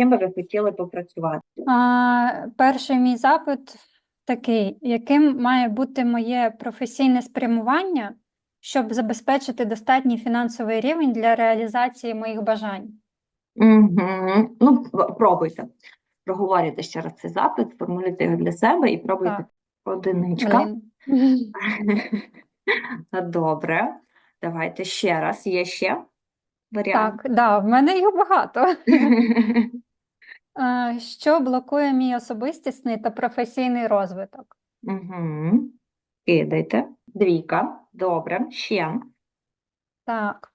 чим би ви хотіли попрацювати? А, перший мій запит такий, яким має бути моє професійне спрямування, щоб забезпечити достатній фінансовий рівень для реалізації моїх бажань. Угу. Ну, пробуйте. Проговорюйте ще раз цей запит, сформулюйте його для себе і пробуйте Так. одиничка. Добре. Давайте ще раз. Є ще варіант? Так, да, в мене їх багато. А, Що блокує мій особистісний та професійний розвиток? Угу. Кидайте. Двійка. Добре. Ще. Так.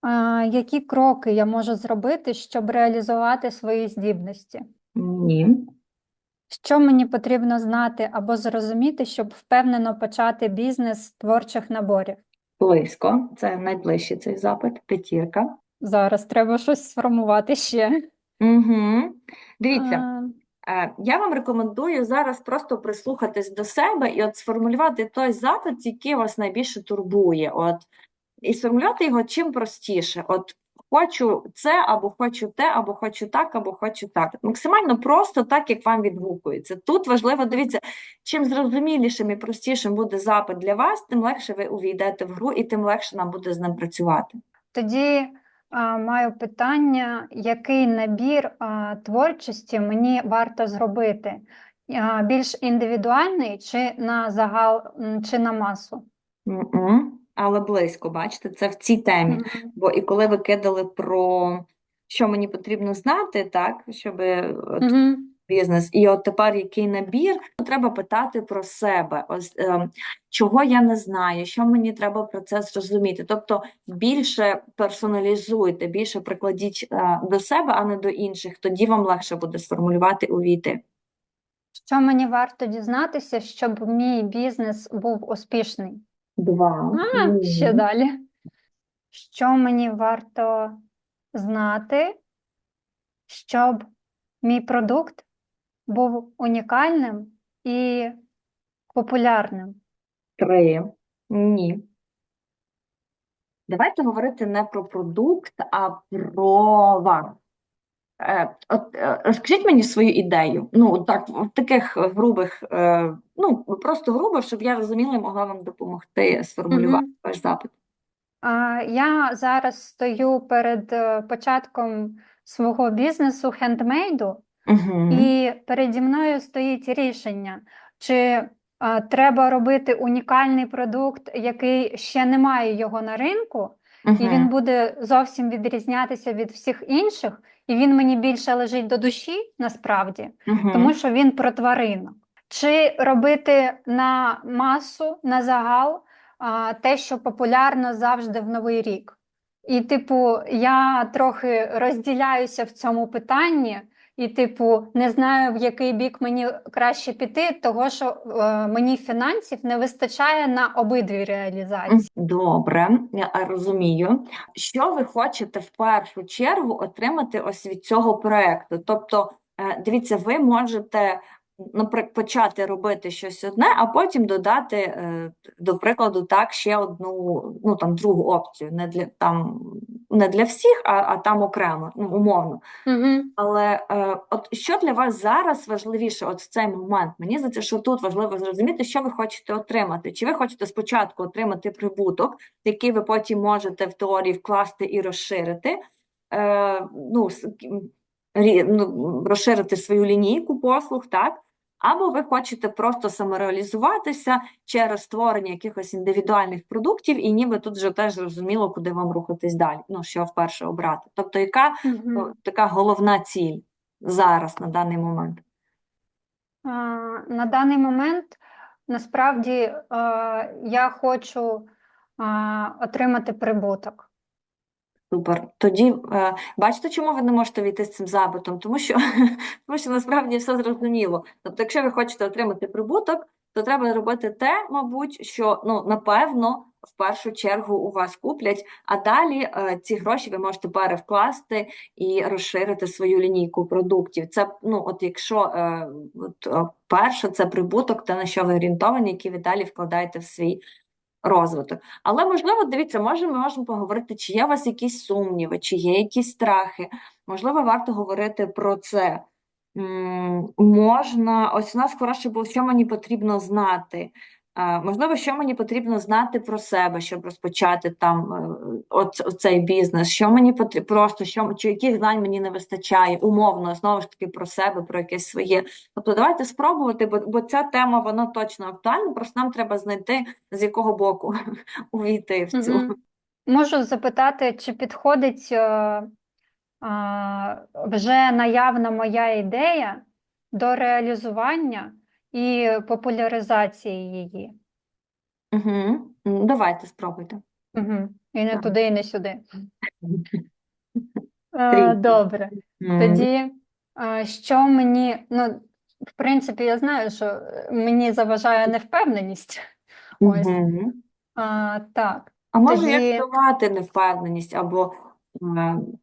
А, Які кроки я можу зробити, щоб реалізувати свої здібності? Ні. Що мені потрібно знати або зрозуміти, щоб впевнено почати бізнес творчих наборів? Близько. Це найближчий цей запит. П'ятірка. Зараз треба щось сформувати ще. Угу. Дивіться. А, Е, Я вам рекомендую зараз просто прислухатись до себе і от сформулювати той запит, який вас найбільше турбує. От, і сформулювати його чим простіше. От хочу це, або хочу те, або хочу так, або хочу так. Максимально просто так, як вам відгукується. Тут важливо, дивіться, чим зрозумілішим і простішим буде запит для вас, тим легше ви увійдете в гру і тим легше нам буде з ним працювати. Тоді маю питання, який набір творчості мені варто зробити? Більш індивідуальний чи на загал, чи на масу? Mm -mm, Але близько, бачите, це в цій темі. Мгм. Бо і коли ви кидали про що мені потрібно знати, так, щоб от, Мгм. Бізнес, і от тепер який набір, то треба питати про себе, ось ем, чого я не знаю, що мені треба про це зрозуміти. Тобто більше персоналізуйте, більше прикладіть е, до себе, а не до інших. Тоді вам легше буде сформулювати увійти. Що мені варто дізнатися, щоб мій бізнес був успішний? Два. А, ще далі. Що мені варто знати, щоб мій продукт був унікальним і популярним? Три. Ні. Давайте говорити не про продукт, а про вас. Е, от, е, розкажіть мені свою ідею. Ну, так, в таких грубих, е, ну, просто грубо, щоб я розуміла і могла вам допомогти сформулювати ваш запит. Я зараз стою перед початком свого бізнесу хендмейду, Угу. і переді мною стоїть рішення, чи а, треба робити унікальний продукт, який ще не має його на ринку, і він буде зовсім відрізнятися від всіх інших, і він мені більше лежить до душі насправді, тому що він про тваринок. Чи робити на масу, на загал а, те, що популярно завжди в Новий рік? І, типу, я трохи розділяюся в цьому питанні, і, типу, не знаю, в який бік мені краще піти, того що е, мені фінансів не вистачає на обидві реалізації. Добре, я розумію. Що ви хочете в першу чергу отримати ось від цього проекту? Тобто, е, дивіться, ви можете, наприклад, почати робити щось одне, а потім додати, е, до прикладу, так, ще одну, ну там другу опцію, не для там не для всіх, а, а там окремо, ну, умовно. Угу. Але е, от що для вас зараз важливіше, от в цей момент? Мені здається, що тут важливо зрозуміти, що ви хочете отримати. Чи ви хочете спочатку отримати прибуток, який ви потім можете в теорії вкласти і розширити, е, ну, ну, розширити свою лінійку послуг, так? Або ви хочете просто самореалізуватися через створення якихось індивідуальних продуктів, і ніби тут вже теж зрозуміло, куди вам рухатись далі, ну, що вперше обрати. Тобто, яка Угу. Така головна ціль зараз на даний момент. На даний момент насправді е, я хочу отримати прибуток. Супер. Тоді е, бачите, чому ви не можете війти з цим запитом? Тому що, тому що насправді все зрозуміло. Тобто, якщо ви хочете отримати прибуток, то треба робити те, мабуть, що ну напевно в першу чергу у вас куплять, а далі е, ці гроші ви можете перевкласти і розширити свою лінійку продуктів. Це ну, от якщо е, от, е, перше це прибуток, те на що ви орієнтовані, який ви далі вкладаєте в свій розвиток. Але можливо, дивіться, може, ми можемо поговорити, чи є у вас якісь сумніви, чи є якісь страхи. Можливо, варто говорити про це. Можна, ось у нас хороше було, що мені потрібно знати. Можливо, що мені потрібно знати про себе, щоб розпочати там е, оц- цей бізнес, що мені потрібно просто, що чи яких знань мені не вистачає, умовно, знову ж таки про себе, про якесь своє. Тобто давайте спробувати, бо, бо ця тема вона точно актуальна, просто нам треба знайти з якого боку увійти в цю. Можу запитати, чи підходить е, а, вже наявна моя ідея до реалізування і популяризації її? Угу. Давайте спробуйте. Угу. І не Так. туди, і не сюди. Е, Добре. Тоді, е, що мені, ну, в принципі, я знаю, що е, мені заважає невпевненість. Ось. А, так. А може Тоді- як здолати невпевненість, або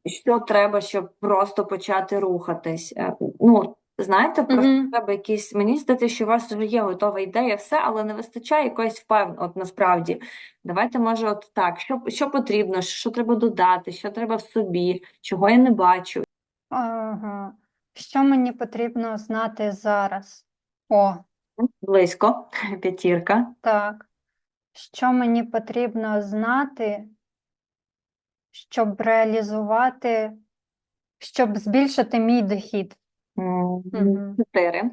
що треба, щоб просто почати рухатись? Ну, знаєте, просто Мгм. треба якісь. Мені здається, що у вас вже є готова ідея, все, але не вистачає якоїсь впевненості. От насправді. Давайте, може, от так, що, що потрібно, що треба додати, що треба в собі, чого я не бачу. Ага. Що мені потрібно знати зараз? О, Близько, п'ятірка. так. Що мені потрібно знати, щоб реалізувати, щоб збільшити мій дохід? Чотири.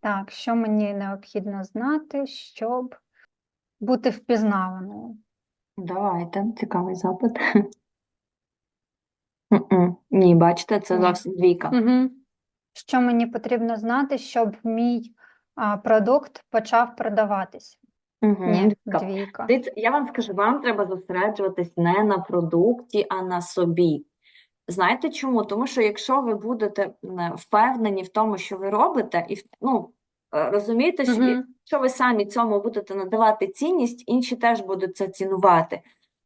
Так, що мені необхідно знати, щоб бути впізнаваною? Давайте, цікавий запит. Ні, бачите, це зовсім двійка. Угу. Що мені потрібно знати, щоб мій а, продукт почав продаватись? Мгм, Ні, двійка. Я вам скажу, вам треба зосереджуватись не на продукті, а на собі. Знаєте чому? Тому що якщо ви будете впевнені в тому, що ви робите, і ну, е, розумієте, що Мгм. якщо ви самі цьому будете надавати цінність, інші теж будуть це цінувати.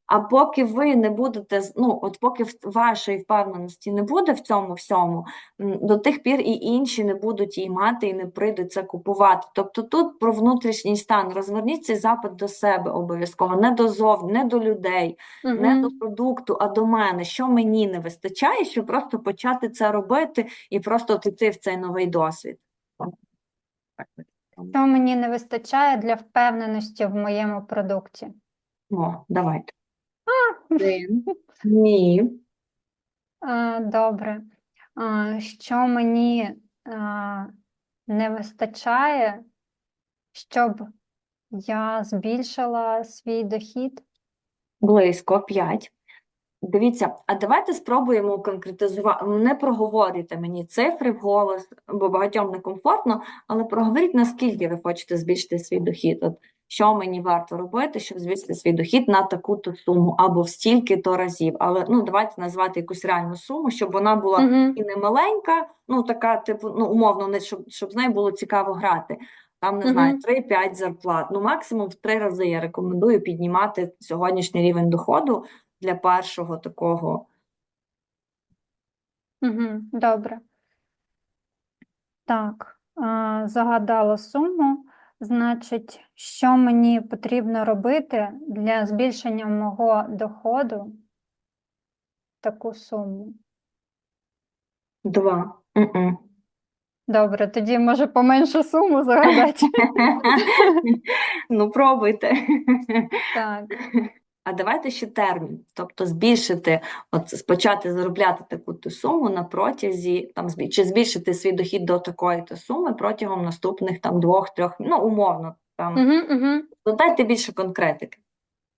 А поки ви не будете, ну, от поки вашої впевненості не буде в цьому всьому, до тих пір і інші не будуть її мати і не прийдуть це купувати. Тобто тут про внутрішній стан. Розверніть цей запит до себе обов'язково, не до зовні, не до людей, не до продукту, а до мене. Що мені не вистачає, щоб просто почати це робити і просто іти в цей новий досвід. Що мені не вистачає для впевненості в моєму продукті? О, давайте. Один. Ні. А, добре. А, що мені а, не вистачає, щоб я збільшила свій дохід? Близько, 5. Дивіться, а давайте спробуємо конкретизувати. Не проговорюйте мені цифри вголос, бо багатьом некомфортно, але проговоріть, наскільки ви хочете збільшити свій дохід. От що мені варто робити, щоб збільшити свій дохід на таку-то суму, або в стільки-то разів. Але ну, давайте назвати якусь реальну суму, щоб вона була Мгм. і не маленька, ну така, типу, ну умовно, не щоб, щоб з нею було цікаво грати. Там, не знаю, Мгм. 3-5 зарплат. Ну, максимум в 3 рази я рекомендую піднімати сьогоднішній рівень доходу для першого такого. Добре. Так, загадала суму. Значить, що мені потрібно робити для збільшення мого доходу? Таку суму. Два. Mm -mm. Добре, тоді може поменшу суму загадати. Ну, пробуйте. Так. А давайте ще термін, тобто збільшити, от почати заробляти таку-то суму на протязі, там, чи збільшити свій дохід до такої-то суми протягом наступних там двох-трьох, ну, умовно, там, Угу, угу. додайте більше конкретики.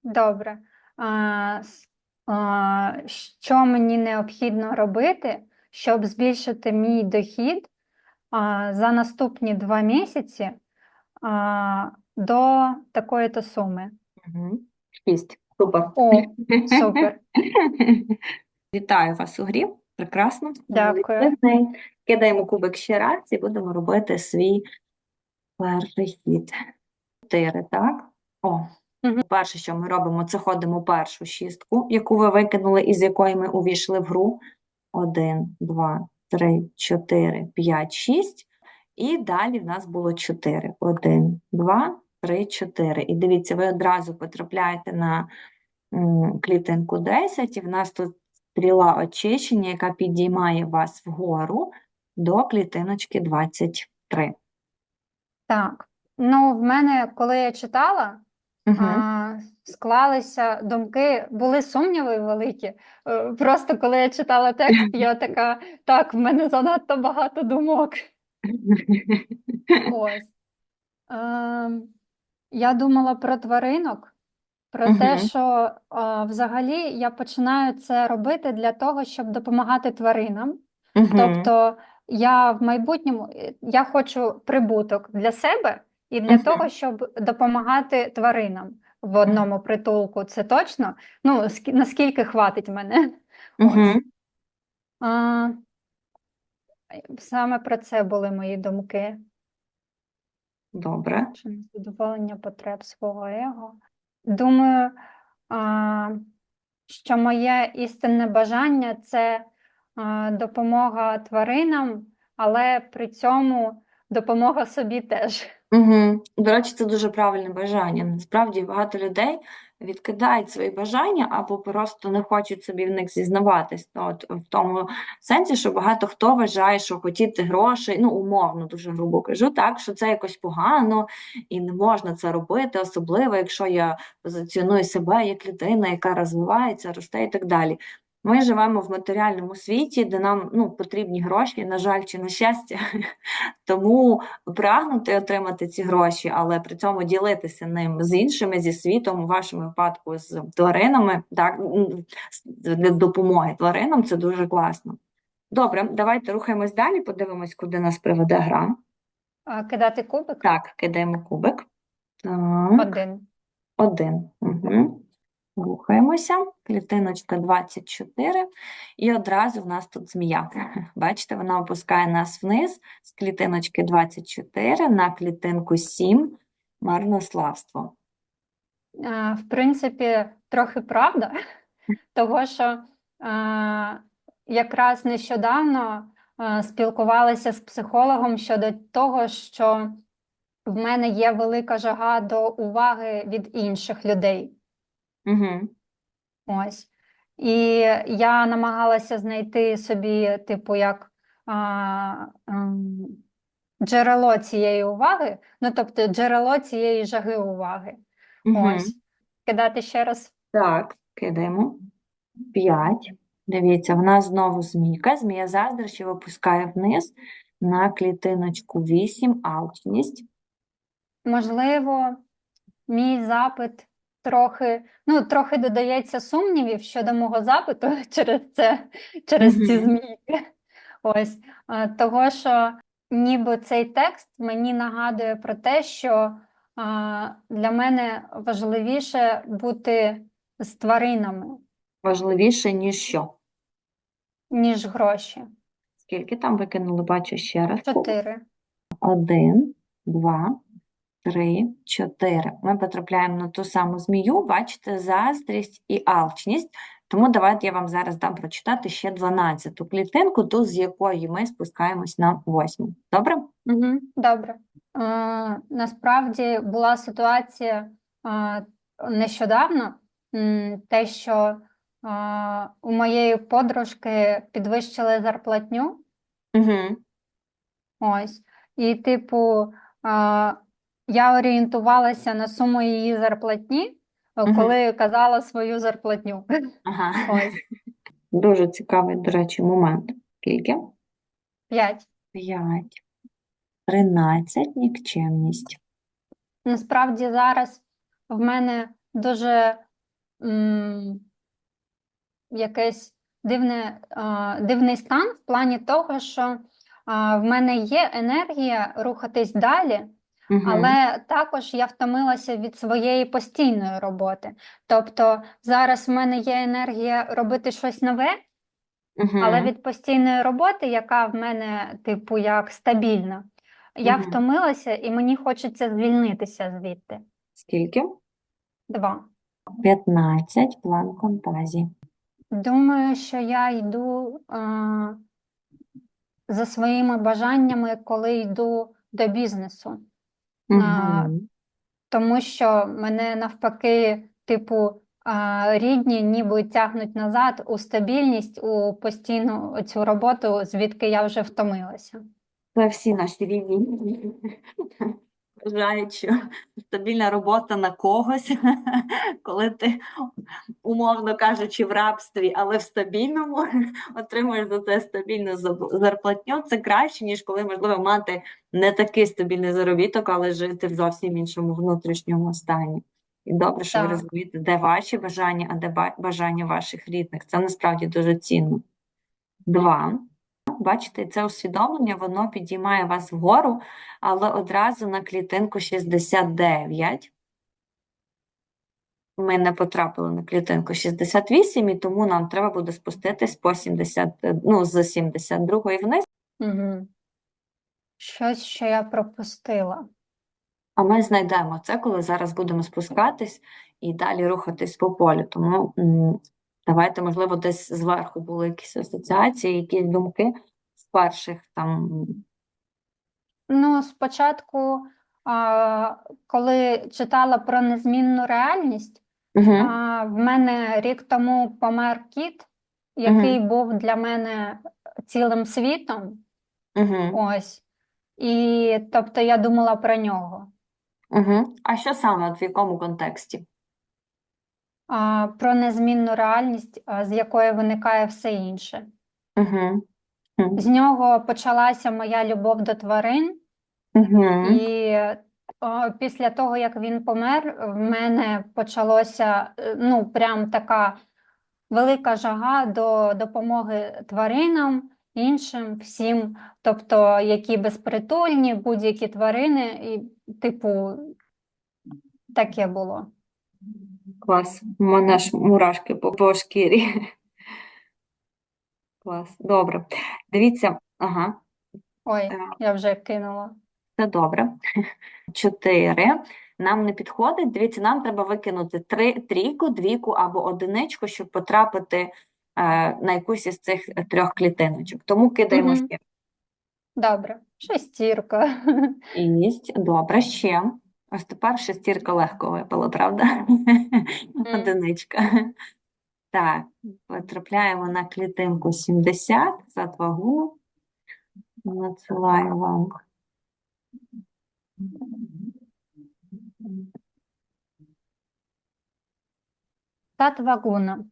Добре. А, а, що мені необхідно робити, щоб збільшити мій дохід а, за наступні два місяці а, до такої-то суми? Угу. Шість. Супер. О, супер. Вітаю вас у грі. Прекрасно. Дякую. Кидаємо кубик ще раз і будемо робити свій перший хід. Чотири, так? О, Мгм. перше, що ми робимо, це ходимо першу шістку, яку ви викинули і з якої ми увійшли в гру. Один, два, три, чотири, п'ять, шість. І далі в нас було чотири. Один, два, три, чотири. І дивіться, ви одразу потрапляєте на клітинку 10, і в нас тут стріла очищення, яка підіймає вас вгору до клітиночки 23. Так. Ну, в мене, коли я читала, Угу. а, склалися думки, були сумніви великі. Е, Просто коли я читала текст, я така, так, в мене занадто багато думок. Ось. Ем, я думала про тваринок, про те, Мгм. що а, взагалі я починаю це робити для того, щоб допомагати тваринам. Тобто я в майбутньому е, я хочу прибуток для себе і для Мгм. того, щоб допомагати тваринам в одному притулку. Це точно. Ну, скі- наскільки хватить мене. Угу. А, саме про це були мої думки. Добре. Чи не задоволення потреб свого его. Думаю, що моє істинне бажання це допомога тваринам, але при цьому допомога собі теж. Угу. До речі, це дуже правильне бажання. Насправді багато людей відкидають свої бажання або просто не хочуть собі в них зізнаватись. Ну, От в тому сенсі, що багато хто вважає, що хотіти грошей, ну умовно, дуже грубо кажу, так що це якось погано і не можна це робити, особливо якщо я позиціоную себе як людина, яка розвивається, росте і так далі. Ми живемо в матеріальному світі, де нам ну, потрібні гроші, на жаль, чи на щастя. Тому прагнути отримати ці гроші, але при цьому ділитися ним з іншими, зі світом, у вашому випадку з тваринами, так, для допомоги тваринам, це дуже класно. Добре, давайте рухаємось далі, подивимось, куди нас приведе гра. А, кидати кубик Так, кидаємо кубик. Так, один. один. Угу. Рухаємося. Клітиночка 24. І одразу в нас тут змія. Бачите, вона опускає нас вниз з клітиночки 24 на клітинку 7. Марнославство. В принципі, трохи правда, того що а, якраз нещодавно а, спілкувалася з психологом щодо того, що в мене є велика жага до уваги від інших людей. Угу. Ось. І я намагалася знайти собі, типу, як а, ем, джерело цієї уваги, ну, тобто джерело цієї жаги уваги. Угу. Ось. Кидати ще раз. Так, кидаємо. 5. Дивіться, в нас знову змійка. Змія заздрощів опускає вниз на клітиночку 8. Алчність. Можливо, мій запит трохи, ну, трохи додається сумнівів щодо мого запиту через це, через ці змійки. Ось, того, що ніби цей текст мені нагадує про те, що а, для мене важливіше бути з тваринами, Важливіше, ніж що? ніж гроші. Скільки там викинули? Бачу ще раз. Чотири. Один, два, три, чотири. Ми потрапляємо на ту саму змію, бачите, заздрість і алчність. Тому давайте я вам зараз дам прочитати ще 12-ту клітинку, ту, з якої ми спускаємось на восьму. Добре? Угу, добре. Е, насправді була ситуація е, нещодавно, те, що е, у моєї подружки підвищили зарплатню. Угу. Ось. І, типу, е, я орієнтувалася на суму її зарплатні, е, коли казала свою зарплатню. Ага. Ось. Дуже цікавий, до речі, момент. Скільки? П'ять. 5. 13. Нікчемність. Насправді зараз в мене дуже м, якесь дивне, а, дивний стан в плані того, що а, в мене є енергія рухатись далі, Угу. але також я втомилася від своєї постійної роботи. Тобто зараз в мене є енергія робити щось нове, але від постійної роботи, яка в мене, типу, як стабільна, я Мгм. втомилася і мені хочеться звільнитися звідти. Скільки? Два. 15. План фантазії. Думаю, що я йду а, за своїми бажаннями, коли йду до бізнесу. А, Угу. Тому що мене навпаки, типу, а, рідні ніби тягнуть назад у стабільність, у постійну цю роботу, звідки я вже втомилася. Це всі наші рівні вважають, що стабільна робота на когось, коли ти, умовно кажучи, в рабстві, але в стабільному отримуєш за це стабільну зарплатню, це краще, ніж коли можливо мати не такий стабільний заробіток, але жити в зовсім іншому внутрішньому стані. І добре, що ви розумієте, де ваші бажання, а де бажання ваших рідних. Це насправді дуже цінно. Два. Бачите, це усвідомлення, воно підіймає вас вгору, але одразу на клітинку 69. Ми не потрапили на клітинку 68, і тому нам треба буде спуститись по 70, ну, з 72 вниз, Угу. Щось, що я пропустила. а ми знайдемо це, коли зараз будемо спускатись і далі рухатись по полю. Тому давайте, можливо, десь зверху були якісь асоціації, якісь думки з перших там. Ну, спочатку, коли читала про незмінну реальність, Угу. в мене рік тому помер кіт, який був для мене цілим світом. Угу. Ось. І тобто я думала про нього. Угу. А що саме, в якому контексті? А, про незмінну реальність, а, з якої виникає все інше. Угу. З нього почалася моя любов до тварин. Угу. І о, після того, як він помер, в мене почалося ну, прям така велика жага до допомоги тваринам, іншим, всім, тобто які безпритульні, будь-які тварини, і, типу, таке було. Клас. У мене ж мурашки по, по шкірі. Клас. Добре. Дивіться, ага, Ой, я вже кинула. це добре. Чотири. Нам не підходить. Дивіться, нам треба викинути три, трійку, двійку або одиничку, щоб потрапити е, на якусь із цих трьох клітиночок. Тому кидаємо Мгм. ще Добре, шестірка. шість. Добре, ще. Ось тепер шестірка легко випала, правда? Одиничка. Так, потрапляємо на клітинку 70 за вагу. Надсилаю вам. Татва гуна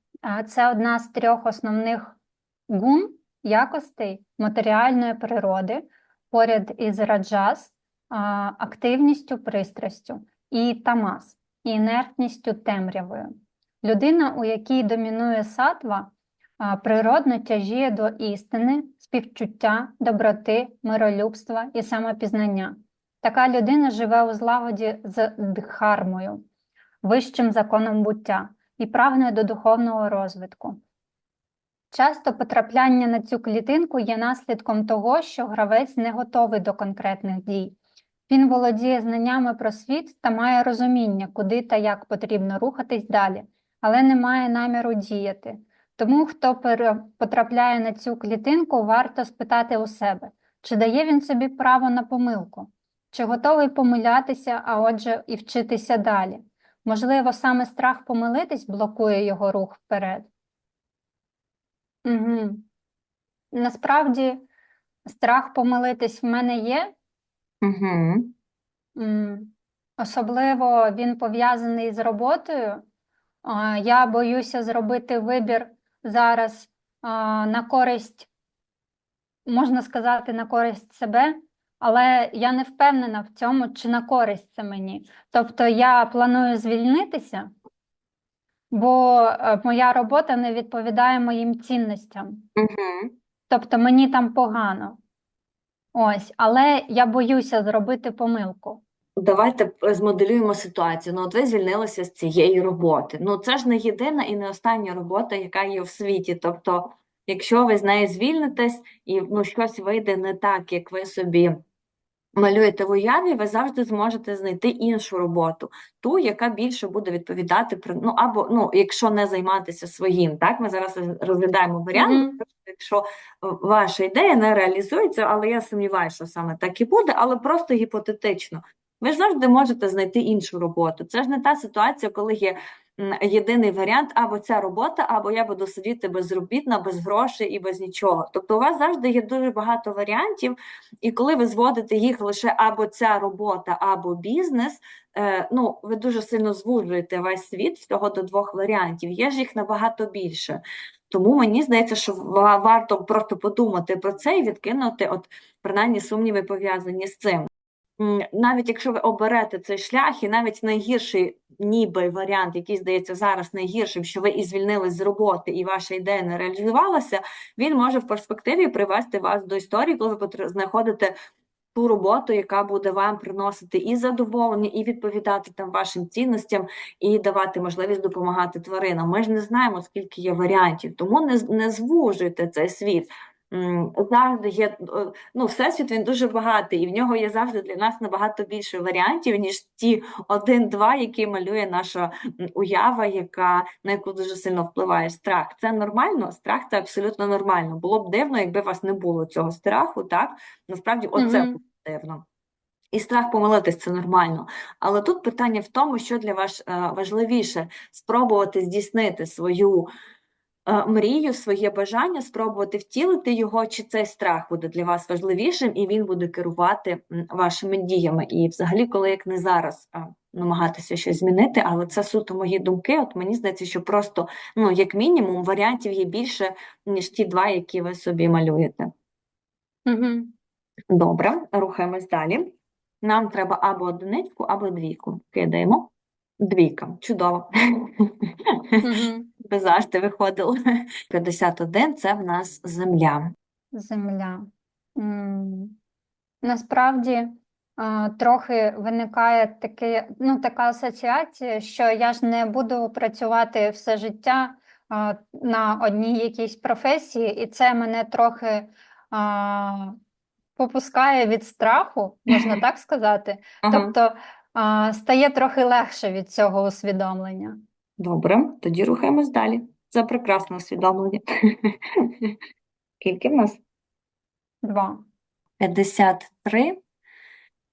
це одна з трьох основних гун, якостей матеріальної природи, поряд із раджас, активністю, пристрастю, і тамас, і інертністю темрявою. Людина, у якій домінує сатва, природно тяжіє до істини, співчуття, доброти, миролюбства і самопізнання. Така людина живе у злагоді з дхармою, вищим законом буття і прагне до духовного розвитку. Часто потрапляння на цю клітинку є наслідком того, що гравець не готовий до конкретних дій. Він володіє знаннями про світ та має розуміння, куди та як потрібно рухатись далі, але не має наміру діяти. Тому, хто потрапляє на цю клітинку, варто спитати у себе, чи дає він собі право на помилку, чи готовий помилятися, а отже, і вчитися далі. Можливо, саме страх помилитись блокує його рух вперед. Угу. Насправді, страх помилитись в мене є. Угу. М, Особливо він пов'язаний з роботою. А, Я боюся зробити вибір зараз а, на користь, можна сказати, на користь себе, але я не впевнена в цьому, чи на користь це мені. Тобто я планую звільнитися, бо е, моя робота не відповідає моїм цінностям. Угу. Тобто мені там погано. Ось, але я боюся зробити помилку. Давайте змоделюємо ситуацію. Ну, от ви звільнилися з цієї роботи. Ну, це ж не єдина і не остання робота, яка є в світі. Тобто, якщо ви з неї звільнитесь і ну, щось вийде не так, як ви собі малюєте в уяві, ви завжди зможете знайти іншу роботу, ту, яка більше буде відповідати при ну або ну, якщо не займатися своїм. Так, ми зараз розглядаємо варіант, Мгм. якщо е, ваша ідея не реалізується, але я сумніваюся, що саме так і буде, але просто гіпотетично. Ви ж завжди можете знайти іншу роботу. Це ж не та ситуація, коли є єдиний варіант або ця робота, або я буду сидіти безробітна, без грошей і без нічого. Тобто у вас завжди є дуже багато варіантів, і коли ви зводите їх лише або ця робота, або бізнес, е, ну ви дуже сильно звужуєте весь світ всього до двох варіантів. Є ж їх набагато більше. Тому мені здається, що варто просто подумати про це і відкинути, от принаймні сумніви пов'язані з цим. Навіть якщо ви оберете цей шлях, і навіть найгірший ніби варіант, який здається зараз найгіршим, що ви і звільнились з роботи, і ваша ідея не реалізувалася, він може в перспективі привести вас до історії, коли ви знаходите ту роботу, яка буде вам приносити і задоволення, і відповідати там вашим цінностям, і давати можливість допомагати тваринам. Ми ж не знаємо, скільки є варіантів, тому не, не звужуйте цей світ. Завжди є, ну, всесвіт він дуже багатий, і в нього є завжди для нас набагато більше варіантів, ніж ті один-два, які малює наша уява, яка на яку дуже сильно впливає страх. Це нормально? Страх це абсолютно нормально. Було б дивно, якби у вас не було цього страху, так? Насправді, оце Мгм. буде дивно. І страх помилитись це нормально. Але тут питання в тому, що для вас е, важливіше спробувати здійснити свою мрію, своє бажання, спробувати втілити його, чи цей страх буде для вас важливішим, і він буде керувати вашими діями. І взагалі, коли як не зараз а, намагатися щось змінити, але це суто мої думки. От мені здається, що просто, ну, як мінімум, варіантів є більше, ніж ті два, які ви собі малюєте. Мгм. Добре, рухаємось далі. Нам треба або одиничку, або двійку. Кидаємо. Двійка. Чудово. Мгм. Завжди виходило. 51 – це в нас земля. Земля. М, Насправді а, трохи виникає таке, ну, така асоціація, що я ж не буду працювати все життя а, на одній якійсь професії, і це мене трохи а, попускає від страху, можна так сказати. Тобто а, стає трохи легше від цього усвідомлення. Добре, тоді рухаємось далі. Це прекрасне усвідомлення. Скільки в нас? Два. 53.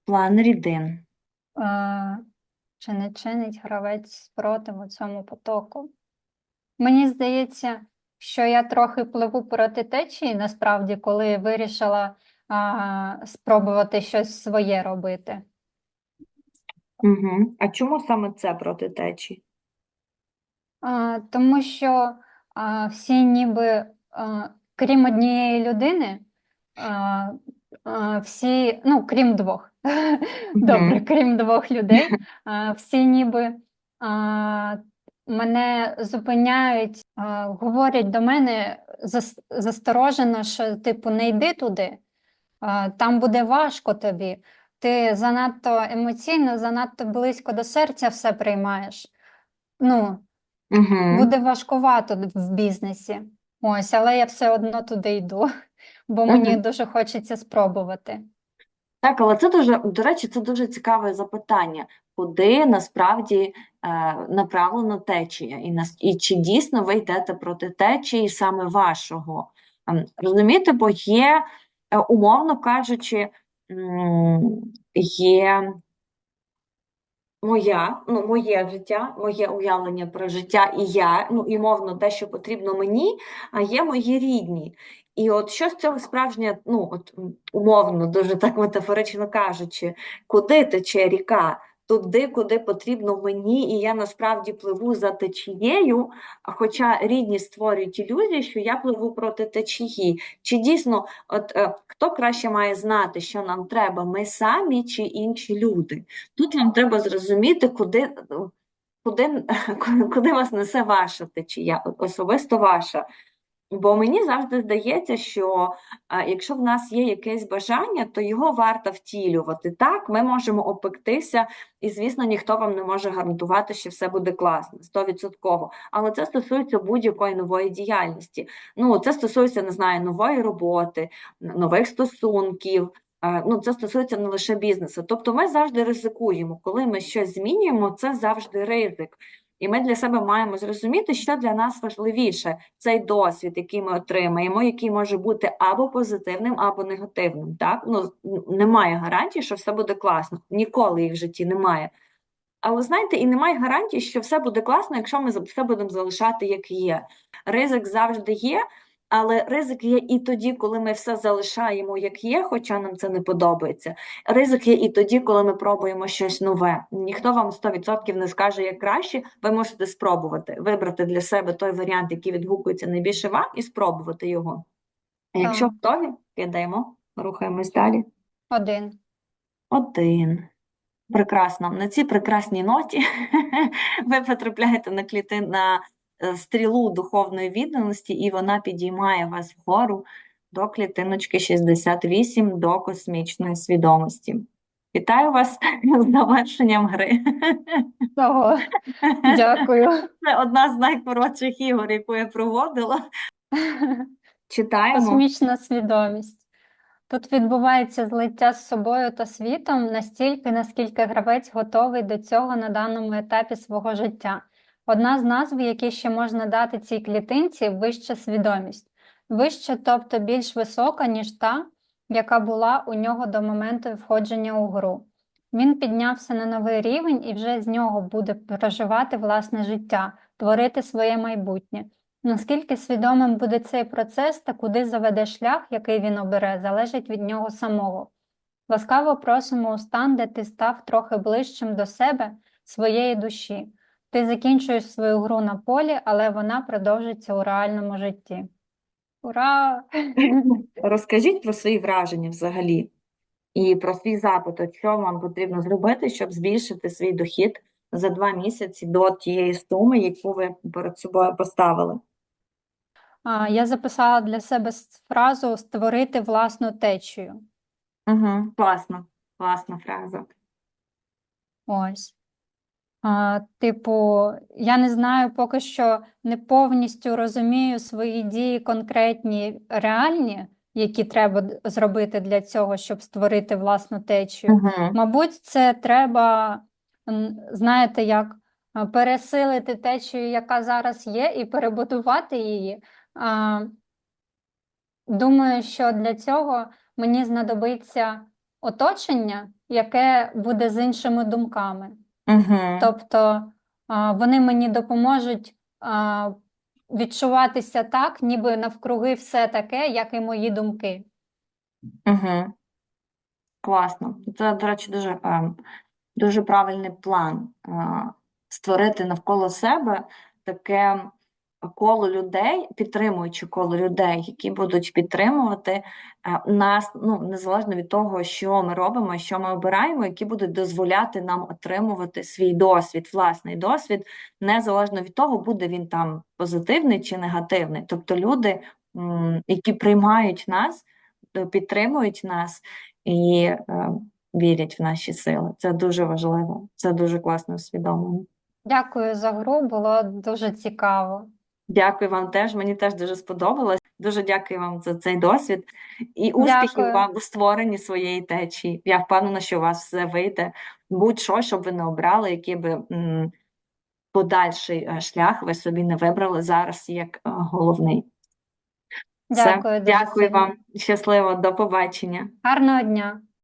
План рідин. Е, Чи не чинить гравець спротиву цьому потоку? Мені здається, що я трохи пливу проти течії, насправді, коли вирішила а, спробувати щось своє робити. Угу. А чому саме це проти течії? Тому що всі ніби, крім однієї людини, всі, ну, крім двох, добре, крім двох людей, всі ніби мене зупиняють, говорять до мене засторожено, що типу не йди туди, там буде важко тобі. Ти занадто емоційно, занадто близько до серця все приймаєш. Ну, Угу. буде важкувато в бізнесі. Ось, але я все одно туди йду, бо мені Мгм. дуже хочеться спробувати. Так, але це дуже, до речі, це дуже цікаве запитання. Куди насправді е, направлена течія? І, нас, і чи дійсно ви йдете проти течії саме вашого? Ем, Розумієте, бо є, е, умовно кажучи, є моя, ну, моє життя, моє уявлення про життя і я, ну, і мовно те, що потрібно мені, а є мої рідні. І от що з цього справжнє, ну, от умовно, дуже так метафорично кажучи, куди тече ріка? Туди, куди потрібно мені, і я насправді пливу за течією, хоча рідні створюють ілюзію, що я пливу проти течії. Чи дійсно, от е, хто краще має знати, що нам треба, ми самі чи інші люди? Тут вам треба зрозуміти, куди, куди, куди вас несе ваша течія, особисто ваша. Бо мені завжди здається, що а, якщо в нас є якесь бажання, то його варто втілювати. Так, ми можемо опектися, і, звісно, ніхто вам не може гарантувати, що все буде класно, 100%. Але це стосується будь-якої нової діяльності. Ну, це стосується, не знаю, нової роботи, нових стосунків. Ну, це стосується не лише бізнесу. Тобто ми завжди ризикуємо. Коли ми щось змінюємо, це завжди ризик. І ми для себе маємо зрозуміти, що для нас важливіше цей досвід, який ми отримаємо, який може бути або позитивним, або негативним. Так? Ну, немає гарантії, що все буде класно. Ніколи їх в житті немає. Але знаєте, і немає гарантії, що все буде класно, якщо ми все будемо залишати як є. Ризик завжди є, але ризик є і тоді, коли ми все залишаємо як є, хоча нам це не подобається. Ризик є і тоді, коли ми пробуємо щось нове. Ніхто вам 100% не скаже, як краще. Ви можете спробувати вибрати для себе той варіант, який відгукується найбільше вам, і спробувати його. А якщо готові, кидаємо, рухаємось далі. Один. Один. Прекрасно. На цій прекрасній ноті ви потрапляєте на кліти на стрілу духовної відданості, і вона підіймає вас вгору до клітиночки 68 до космічної свідомості. Вітаю вас з завершенням гри. Ого, дякую. Це одна з найкоротших ігор, яку я проводила. Читаємо. Космічна свідомість. Тут відбувається злиття з собою та світом настільки, наскільки гравець готовий до цього на даному етапі свого життя. Одна з назв, які ще можна дати цій клітинці, вища свідомість. Вища, тобто більш висока, ніж та, яка була у нього до моменту входження у гру. Він піднявся на новий рівень і вже з нього буде проживати власне життя, творити своє майбутнє. Наскільки свідомим буде цей процес та куди заведе шлях, який він обере, залежить від нього самого. Ласкаво просимо у стан, де ти став трохи ближчим до себе, своєї душі. Ти закінчуєш свою гру на полі, але вона продовжиться у реальному житті. Ура! Розкажіть про свої враження взагалі і про свій запит, от що вам потрібно зробити, щоб збільшити свій дохід за два місяці до тієї суми, яку ви перед собою поставили. Я записала для себе фразу створити власну течію. Угу. Класно, класна фраза. Ось. А, типу, я не знаю, поки що не повністю розумію свої дії конкретні, реальні, які треба зробити для цього, щоб створити власну течію. Угу. Мабуть, це треба, знаєте, як пересилити течію, яка зараз є, і перебудувати її. А, Думаю, що для цього мені знадобиться оточення, яке буде з іншими думками. Угу. Тобто вони мені допоможуть відчуватися так, ніби навкруги все таке, як і мої думки. Угу. Класно. Це, до речі, дуже, е, дуже правильний план е, створити навколо себе таке коло людей, підтримуючи коло людей, які будуть підтримувати е, нас, ну, незалежно від того, що ми робимо, що ми обираємо, які будуть дозволяти нам отримувати свій досвід, власний досвід, незалежно від того, буде він там позитивний чи негативний. Тобто люди, які приймають нас, е, підтримують нас і е, вірять в наші сили. Це дуже важливо, це дуже класно усвідомлено. Дякую за гру, було дуже цікаво. Дякую вам теж. Мені теж дуже сподобалось. Дуже дякую вам за цей досвід і успіхів Дякую. вам у створенні своєї течії. Я впевнена, що у вас все вийде. Будь-що, щоб ви не обрали, який би м, подальший е, шлях ви собі не вибрали зараз як е, головний. Дякую Дякую вам. Щасливо, до побачення. Гарного дня!